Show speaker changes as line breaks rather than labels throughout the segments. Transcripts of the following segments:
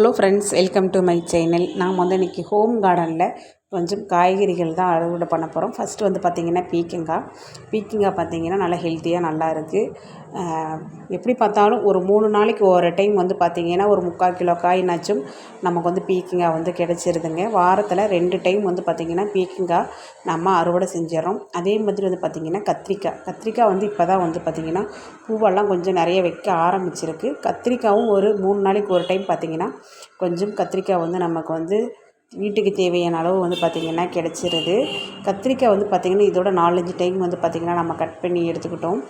Hello friends welcome to my channel. நான் வந்து இன்றைக்கி ஹோம் கார்டனில் கொஞ்சம் காய்கறிகள் தான் அறுவடை பண்ண போகிறோம் ஃபஸ்ட்டு வந்து பார்த்திங்கன்னா பீக்கங்காய் பீக்கங்காய் பார்த்திங்கன்னா நல்லா ஹெல்த்தியாக நல்லா இருக்குது எப்படி பார்த்தாலும் ஒரு மூணு நாளைக்கு ஒரு டைம் வந்து பார்த்திங்கன்னா ஒரு முக்கால் கிலோ காய்னாச்சும் நமக்கு வந்து பீக்கங்காய் வந்து கிடச்சிருதுங்க. வாரத்தில் ரெண்டு டைம் வந்து பார்த்திங்கன்னா பீக்கங்காய் நம்ம அறுவடை செஞ்சிடறோம். அதே மாதிரி வந்து பார்த்திங்கன்னா கத்திரிக்காய். கத்திரிக்காய் வந்து இப்போ தான் வந்து பார்த்திங்கன்னா பூவெல்லாம் கொஞ்சம் நிறைய வைக்க ஆரம்பிச்சிருக்கு. கத்திரிக்காயும் ஒரு மூணு நாளைக்கு ஒரு டைம் பார்த்திங்கன்னா கொஞ்சம் கத்திரிக்காய் வந்து நமக்கு வந்து வீட்டுக்கு தேவையான அளவு வந்து பார்த்திங்கன்னா கிடச்சிருது. கத்திரிக்காய் வந்து பார்த்திங்கன்னா இதோட நாலஞ்சு டைம் வந்து பார்த்திங்கன்னா நம்ம கட் பண்ணி எடுத்துக்கிட்டோம்.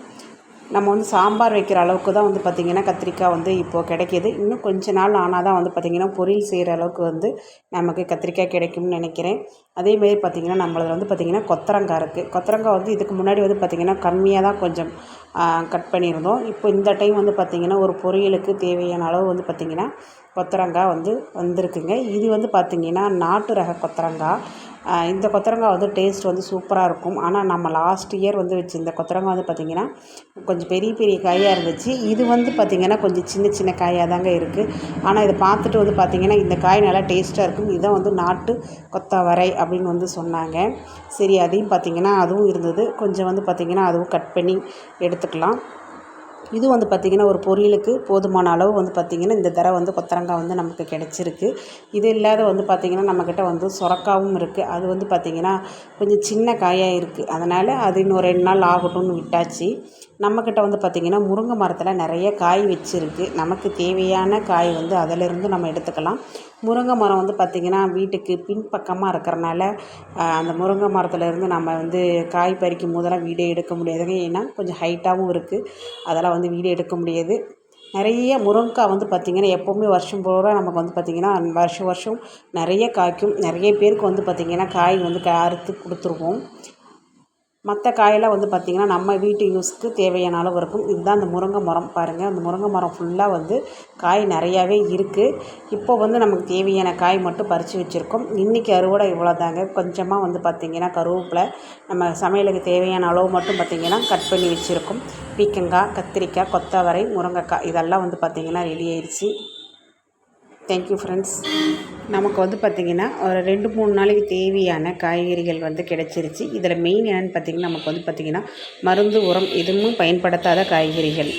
நம்ம வந்து சாம்பார் வைக்கிற அளவுக்கு தான் வந்து பார்த்திங்கன்னா கத்திரிக்காய் வந்து இப்போது கிடைக்கிது. இன்னும் கொஞ்ச நாள் ஆனால் தான் வந்து பார்த்திங்கன்னா பொரியல் செய்கிற அளவுக்கு வந்து நமக்கு கத்திரிக்காய் கிடைக்கும்னு நினைக்கிறேன். அதேமாரி பார்த்திங்கன்னா நம்மளதில் வந்து பார்த்திங்கன்னா கொத்தரங்காய் இருக்குது கொத்தரங்காய் வந்து இதுக்கு முன்னாடி வந்து பார்த்திங்கன்னா கம்மியாக தான் கொஞ்சம் கட் பண்ணியிருந்தோம். இப்போ இந்த டைம் வந்து பார்த்திங்கன்னா ஒரு பொரியலுக்கு தேவையான அளவு வந்து பார்த்திங்கன்னா கொத்தரங்காய் வந்து வந்திருக்குங்க. இது வந்து பார்த்திங்கன்னா நாட்டு ரக கொத்தரங்காய் இந்த கொத்தரங்காய் வந்து டேஸ்ட் வந்து சூப்பராக இருக்கும். ஆனால் நம்ம லாஸ்ட் இயர் வந்து வச்சுருந்த கொத்தரங்காய் வந்து பார்த்திங்கன்னா கொஞ்சம் பெரிய பெரிய காயாக இருந்துச்சு. இது வந்து பார்த்திங்கன்னா கொஞ்சம் சின்ன சின்ன காயாக தாங்க இருக்குது ஆனால் இதை பார்த்துட்டு வந்து பார்த்திங்கன்னா இந்த காய் நல்லா டேஸ்ட்டாக இருக்கும். இதுதான் வந்து நாட்டு கொத்தவரை அப்படின்னு வந்து சொன்னாங்க. சரி அதையும் பார்த்திங்கன்னா அதுவும் இருந்தது. கொஞ்சம் வந்து பார்த்திங்கன்னா அதுவும் கட் பண்ணி எடுத்துக்கலாம். இது வந்து பார்த்திங்கன்னா ஒரு பொரியலுக்கு போதுமான அளவு வந்து பார்த்திங்கன்னா இந்த தடவை வந்து கொத்தரங்காய் வந்து நமக்கு கிடச்சிருக்கு. இது இல்லாத வந்து பார்த்திங்கன்னா நம்மக்கிட்ட வந்து சுரக்காவும் இருக்குது அது வந்து பார்த்திங்கன்னா கொஞ்சம் சின்ன காயாக இருக்குது அதனால் அது இன்னும் ரெண்டு நாள் ஆகட்டும்னு விட்டாச்சு. நம்மக்கிட்ட வந்து பார்த்திங்கன்னா முருங்கை மரத்தில் நிறைய காய் வச்சுருக்கு. நமக்கு தேவையான காய் வந்து அதிலிருந்து நம்ம எடுத்துக்கலாம். முருங்கை மரம் வந்து பார்த்திங்கன்னா வீட்டுக்கு பின்பக்கமாக இருக்கிறனால அந்த முருங்கை மரத்துலேருந்து நம்ம வந்து காய் பறிக்கும் போதெல்லாம் வீடியோ எடுக்க முடியாதுங்க. ஏன்னா கொஞ்சம் ஹைட்டாகவும் இருக்குது அதெல்லாம் வந்து வீடியோ எடுக்க முடியாது. நிறைய முருங்கைக்காய் வந்து பார்த்திங்கன்னா எப்போவுமே வருஷம் பூரா நமக்கு வந்து பார்த்திங்கன்னா வருஷம் வருஷம் நிறைய காய்க்கும். நிறைய பேருக்கு வந்து பார்த்திங்கன்னா காய் வந்து அறுத்து கொடுத்துருவோம். மற்ற காயெல்லாம் வந்து பார்த்திங்கன்னா நம்ம வீட்டு யூஸ்க்கு தேவையான அளவு இருக்கும். இதுதான் அந்த முருங்கை மரம் பாருங்கள் அந்த முருங்கை மரம் ஃபுல்லாக வந்து காய் நிறையாவே இருக்குது இப்போ வந்து நமக்கு தேவையான காய் மட்டும் பறித்து வச்சுருக்கோம். இன்றைக்கி அறுவடை இவ்வளோ தாங்க கொஞ்சமாக வந்து பார்த்திங்கன்னா கருவேப்பிலை நம்ம சமையலுக்கு தேவையான அளவு மட்டும் பார்த்திங்கன்னா கட் பண்ணி வச்சுருக்கோம். பீக்கங்காய் கத்திரிக்காய் கொத்தவரை முருங்கைக்காய் இதெல்லாம் வந்து பார்த்திங்கன்னா ரெடி ஆயிடுச்சு. தேங்க்யூ ஃப்ரெண்ட்ஸ் நமக்கு வந்து பார்த்திங்கன்னா ஒரு ரெண்டு மூணு நாளைக்கு தேவையான காய்கறிகள் வந்து கிடச்சிருச்சு. இதில் மெயின் என்னென்னு பார்த்திங்கன்னா நமக்கு வந்து பார்த்திங்கன்னா மருந்து உரம் எதுவும் பயன்படுத்தாத காய்கறிகள்.